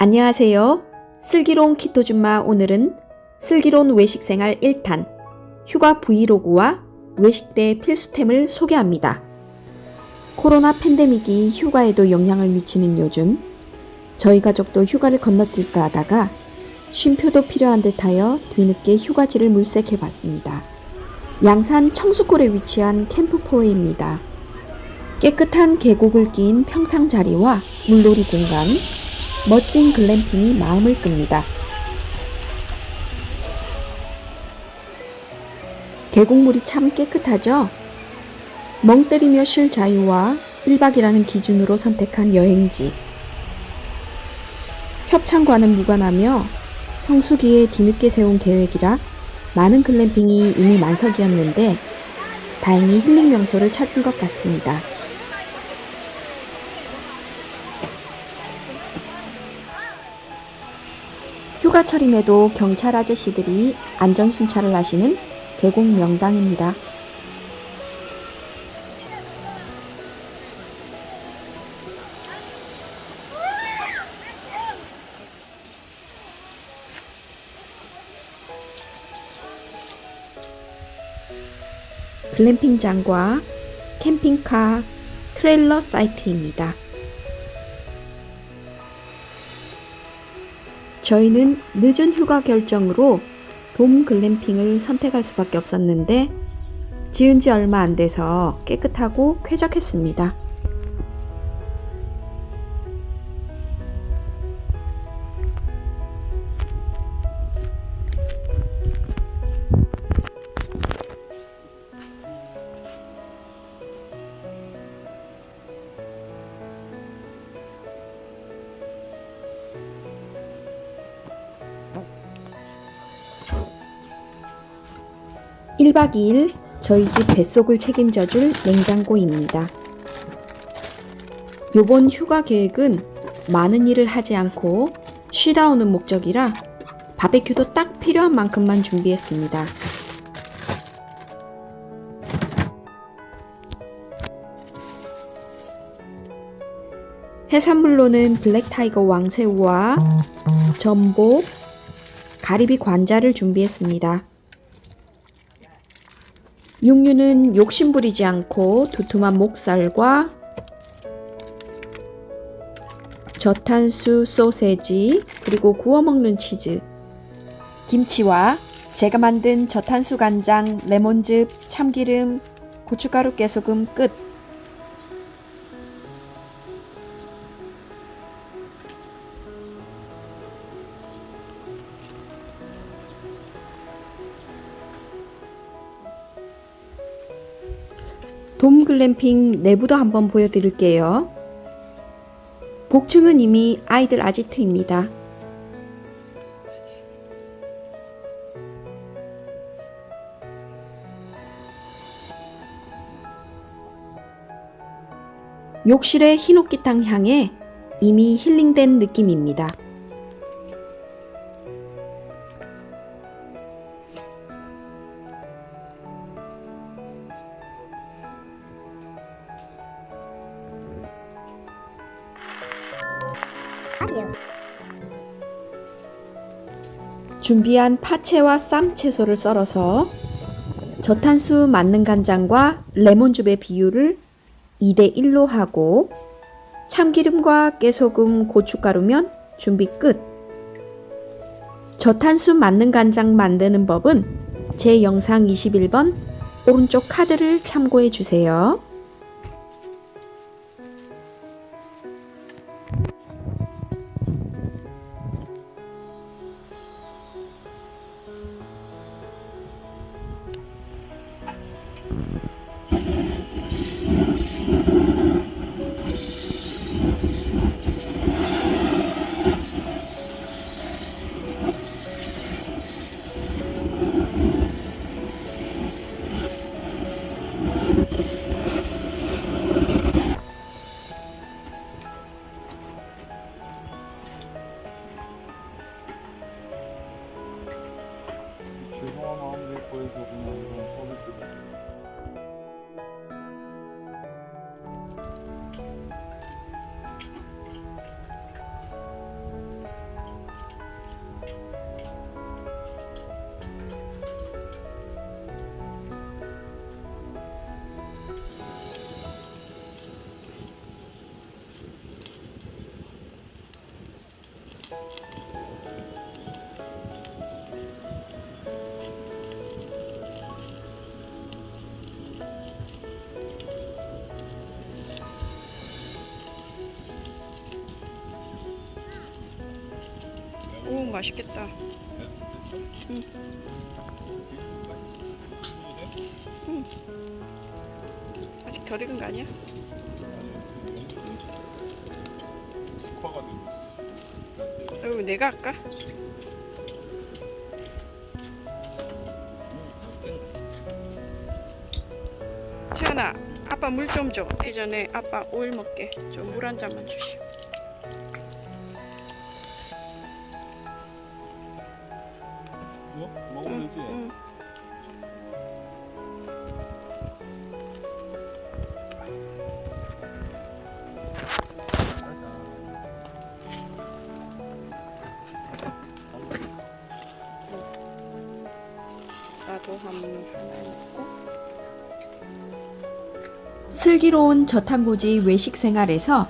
안녕하세요. 슬기로운 키토줌마 오늘은 슬기로운 외식생활 1탄 휴가 브이로그와 외식 때 필수템을 소개합니다. 코로나 팬데믹이 휴가에도 영향을 미치는 요즘 저희 가족도 휴가를 건너뛸까 하다가 쉼표도 필요한 듯 하여 뒤늦게 휴가지를 물색해 봤습니다. 양산 청수골에 위치한 캠프포레입니다. 깨끗한 계곡을 낀 평상 자리와 물놀이 공간, 멋진 글램핑이 마음을 끕니다. 계곡물이 참 깨끗하죠? 멍 때리며 쉴 자유와 1박이라는 기준으로 선택한 여행지. 협찬과는 무관하며 성수기에 뒤늦게 세운 계획이라 많은 글램핑이 이미 만석이었는데 다행히 힐링 명소를 찾은 것 같습니다. 휴가철임에도 경찰 아저씨들이 안전 순찰을 하시는 계곡 명당입니다. 글램핑장과 캠핑카 트레일러 사이트입니다. 저희는 늦은 휴가 결정으로 돔 글램핑을 선택할 수밖에 없었는데 지은 지 얼마 안 돼서 깨끗하고 쾌적했습니다. 일박 2일 저희 집 뱃속을 책임져줄 냉장고입니다. 요번 휴가 계획은 많은 일을 하지 않고 쉬다 오는 목적이라 바베큐도 딱 필요한 만큼만 준비했습니다. 해산물로는 블랙타이거 왕새우와 전복, 가리비 관자를 준비했습니다. 육류는 욕심부리지 않고 두툼한 목살과 저탄수 소세지 그리고 구워 먹는 치즈 김치와 제가 만든 저탄수 간장, 레몬즙, 참기름, 고춧가루, 깨소금 끝. 돔 글램핑 내부도 한번 보여드릴게요. 복층은 이미 아이들 아지트입니다. 욕실의 흰옥기탕 향에 이미 힐링된 느낌입니다. 준비한 파채와 쌈 채소를 썰어서 저탄수 맞는 간장과 레몬즙의 비율을 2대 1로 하고 참기름과 깨소금, 고춧가루면 준비 끝. 저탄수 맞는 간장 만드는 법은 제 영상 21번 오른쪽 카드를 참고해 주세요. 죄송한 마음 갖고해서 그냥 이런 서비스를 오 맛있겠다. 응. 아직 덜 익은 거 아니야? 특 어, 내가 할까? 채연아, 아빠 물 좀 줘. 그 전에 아빠 오일 먹게. 저물한 잔만 주시오. 이거? 먹으면 되지? 응. 한 하나 먹고. 슬기로운 저탄고지 외식 생활에서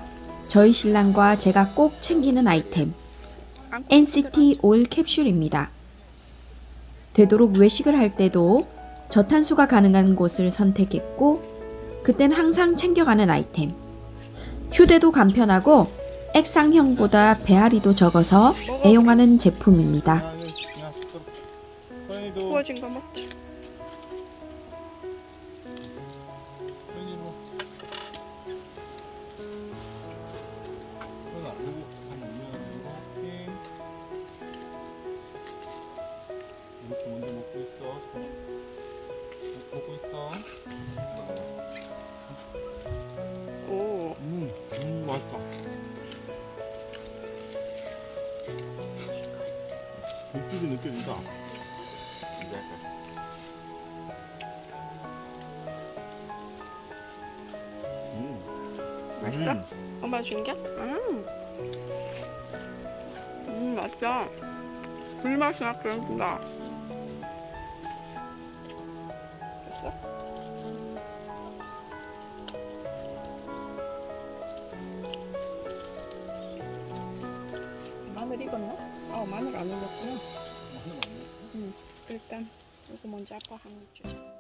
저희 신랑과 제가 꼭 챙기는 아이템 NCT 오일 캡슐입니다. 되도록 외식을 할 때도 저탄수가 가능한 곳을 선택했고 그땐 항상 챙겨가는 아이템. 휴대도 간편하고 액상형보다 배앓이도 적어서 애용하는 제품입니다. 구워진 거 먹자. 서연이 뭐. 이렇게 먼저 먹고 있어. 손. 먹고 있어. 오, 음, 음 맛있다. 육즙이 느껴진다. 음. 맛있어? 음. 엄마 준 게? 음. 음, 맛있다. 불맛이 나는구나. 됐어? 마늘 익었나? 어, 마늘 안 익었구나. 음, 일단 이거 먼저 아빠 한입 주자.